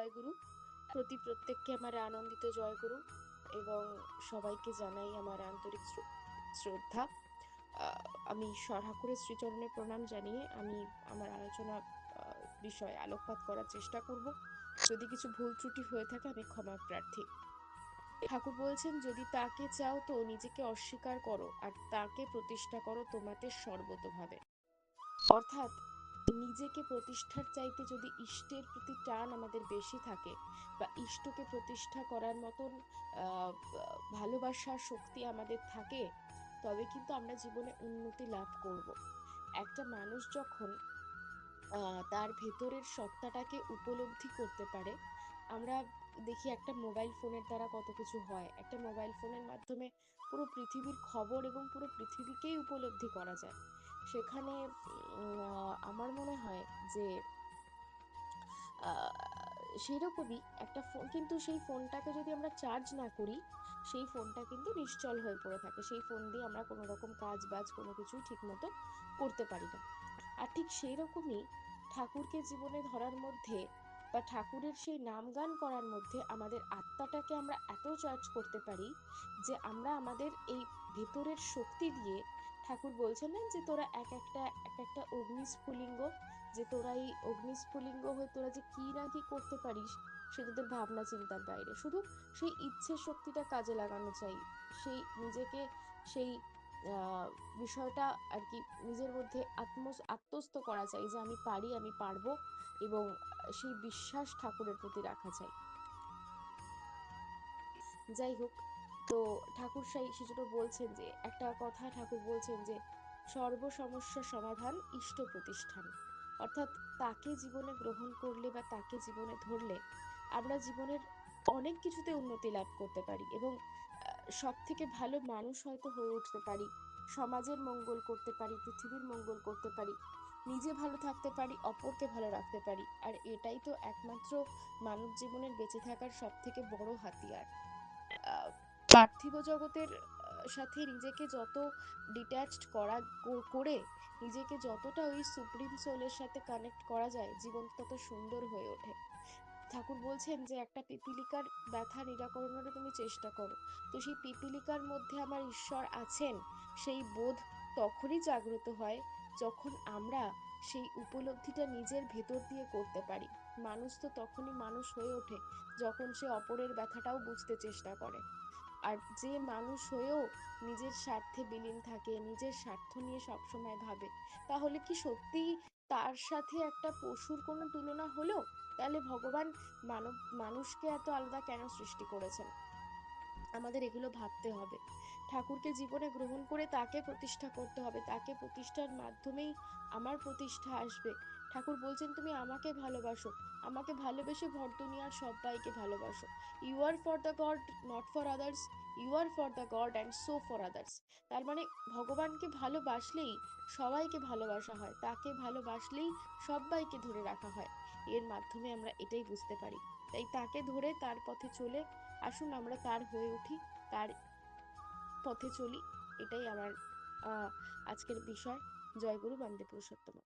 জয়গুরু। প্রতি প্রত্যেককে আমার আনন্দিত জয়গুরু এবং সবাইকে জানাই আমার আন্তরিক শ্রদ্ধা। আমি ঈশ্বর ঠাকুরের শ্রীচরণে প্রণাম জানিয়ে আমি আমার আলোচনা বিষয়ে আলোকপাত করার চেষ্টা করব। যদি কিছু ভুল ত্রুটি হয়ে থাকে আমি ক্ষমা প্রার্থী। ঠাকুর বলছেন, যদি তাকে চাও তো নিজেকে অস্বীকার করো, আর তাকে প্রতিষ্ঠা করো তোমাদের সর্বতোভাবে। অর্থাৎ নিজেকে প্রতিষ্ঠার চাইতে যদি ইষ্টের প্রতি টান আমাদের বেশি থাকে বা ইষ্টকে প্রতিষ্ঠা করার মতন ভালোবাসার শক্তি আমাদের থাকে, তবে কিন্তু আমরা জীবনে উন্নতি লাভ করব। একটা মানুষ যখন তার ভেতরের সত্তাটাকে উপলব্ধি করতে পারে, আমরা দেখি একটা মোবাইল ফোনের দ্বারা কত কিছু হয়। একটা মোবাইল ফোনের মাধ্যমে পুরো পৃথিবীর খবর এবং পুরো পৃথিবীকেই উপলব্ধি করা যায়। সেখানে আমার মনে হয় যে সেরকমই একটা ফোন, কিন্তু সেই ফোনটাকে যদি আমরা চার্জ না করি, সেই ফোনটা কিন্তু নিশ্চল হয়ে পড়ে থাকে। সেই ফোন দিয়ে আমরা কোনো রকম কাজ বাজ কোনো কিছুই ঠিক মতো করতে পারি না। আর ঠিক সেই রকমই ঠাকুরকে জীবনে ধরার মধ্যে বা ঠাকুরের সেই নাম গান করার মধ্যে আমাদের আত্মাটাকে আমরা এত চার্জ করতে পারি যে আমরা আমাদের এই ভেতরের শক্তি দিয়ে ঠাকুর বলছেন না যে তোরা এক একটা এক একটা অগ্নিস্ফুলিঙ্গ, যে তোরা এই অগ্নিস্ফুলিঙ্গ হয়ে তোরা যে কি না কি করতে পারিস, সে তোদের ভাবনা চিন্তার বাইরে। শুধু সেই ইচ্ছে শক্তিটা কাজে লাগানো চাই। সেই নিজেকে সেই বিষয়টা আর কি নিজের মধ্যে আত্ম আত্মস্থ করা চাই যে আমি পারি, আমি পারব এবং সেই বিশ্বাস ঠাকুরের প্রতি রাখা চাই। যাই হোক তো ঠাকুর সাই সেজন্য বলছেন যে, একটা কথা ঠাকুর বলছেন যে সর্ব সমস্যা সমাধান ইষ্ট প্রতিষ্ঠান। অর্থাৎ তাকে জীবনে গ্রহণ করলে বা তাকে জীবনে ধরলে আমরা জীবনের অনেক কিছুতে উন্নতি লাভ করতে পারি এবং সব থেকে ভালো মানুষ হয়তো হয়ে উঠতে পারি, সমাজের মঙ্গল করতে পারি, পৃথিবীর মঙ্গল করতে পারি, নিজে ভালো থাকতে পারি, অপরকে ভালো রাখতে পারি। আর এটাই তো একমাত্র মানব জীবনের বেঁচে থাকার সব থেকে বড় হাতিয়ার। পার্থিব জগতের সাথে নিজেকে যত ডিট্যাচড করা করে নিজেকে যতটা ওই সুপ্রিম সোলের সাথে কানেক্ট করা যায়, জীবন তত সুন্দর হয়ে ওঠে। ঠাকুর বলছেন যে, একটা পিপিলিকার ব্যথা নিরাকরণেরও তুমি চেষ্টা করো। তো সেই পিপিলিকার মধ্যে আমার ঈশ্বর আছেন, সেই বোধ তখনই জাগ্রত হয় যখন আমরা সেই উপলব্ধিটা নিজের ভেতর দিয়ে করতে পারি। মানুষ তো তখনই মানুষ হয়ে ওঠে যখন সে অপরের ব্যথাটাও বুঝতে চেষ্টা করে। আর যে মানুষ হয়েও নিজের স্বার্থে বিলীন থাকে, নিজের স্বার্থ নিয়ে সবসময় ভাবে, তাহলে কি সত্যিই তার সাথে একটা পশুর কোনো তুলনা হলো তাহলে ভগবান মানব, মানুষকে এত আলাদা কেন সৃষ্টি করেছেন? আমাদের এগুলো ভাবতে হবে। ঠাকুরকে জীবনে গ্রহণ করে তাকে প্রতিষ্ঠা করতে হবে। তাকে প্রতিষ্ঠার মাধ্যমেই আমার প্রতিষ্ঠা আসবে। ঠাকুর বলছেন, তুমি আমাকে ভালোবাসো। আমাকে ভালোবেসে ভর দুনিয়ার সবাইকে ভালোবাসো। You are for the god not for others you are for the god and so for others তার মানে ভগবানকে ভালোবাসলেই সবাইকে ভালোবাসা হয়। তাকে ভালোবাসলেই সবাইকে ধরে রাখা হয়। এর মাধ্যমে আমরা এটাই বুঝতে পারি। তাই তাকে ধরে তার পথে চলে আসুন, আমরা তার হয়ে উঠি, তার পথে চলি। এটাই আমার আজকের বিষয়। জয়গুরু বন্দে পুরুষোত্তম।